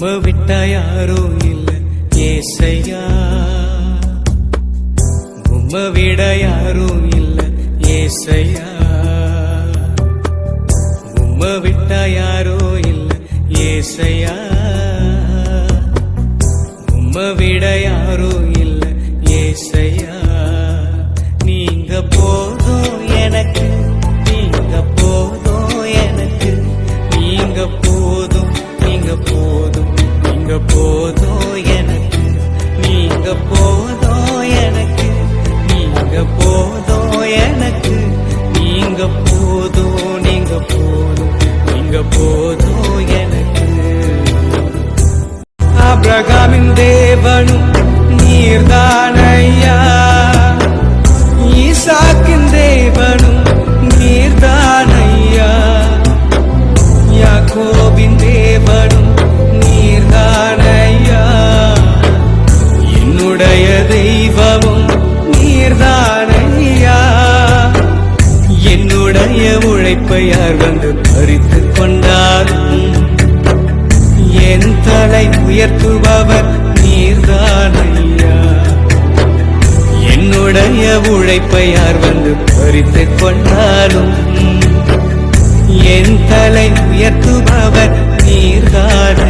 உம்ம விட்ட யாரோ இல்ல. ஏசையா. உம்ம விட யாரோ இல்ல. ஏசையா. உம்ம விட்ட யாரோ இல்ல. ஏசையா. உம்ம விட யாரோ இல்ல. ஏசையா. நீங்க போதும் எனக்கு? நீங்க போதும் எனக்கு? நீங்க போதும் நீங்க போதும் நீங்க போதும் எனக்கு. ஆபிரகாமின் தேவனும் நீர்தான அழைப்பை யார் வந்து பறித்து கொண்டார். என் தலை உயர்த்துபவர் நீர்தான் ஐயா என்னுடைய உழைப்பை யார் வந்து பறித்து கொண்டாலும் என் தலை உயர்த்துபவர் நீர்தான்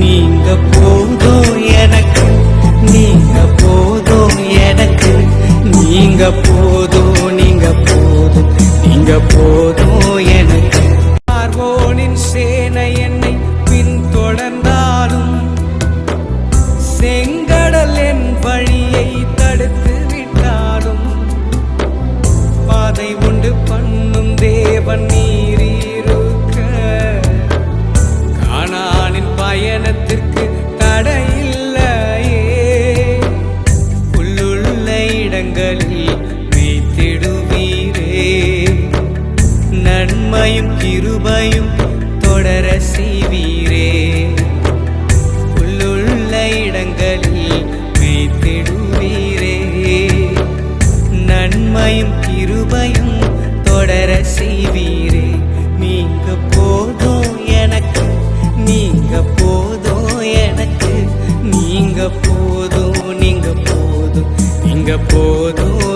நீங்க போதோ எனக்கு நீங்க போதோ எனக்கு நீங்க போதோ நீ நீங்க போதும் எனக்கு. பார்வோனின் சேனை என்னை பின்தொடர்ந்தாலும் செங்கடல் என் வழியை தடுத்து விட்டாலும் பாதை உண்டு பண்ணும் தேவன் நீரிருக்க காணானின் பயணத்திற்கு தடையில்லையே. உள்ளுள்ள இடங்களில் வைத்திடும் நன்மையும் கிருபையும் தொடர செய்வீரே. உள்ளுள்ள இடங்களில் மேய்த்திடுவீரே. நன்மையும் கிருபையும் தொடர செய்வீரே. நீங்க போதும் எனக்கு நீங்க போதும் எனக்கு. நீங்க போதும் நீங்க போதும் நீங்க போதும்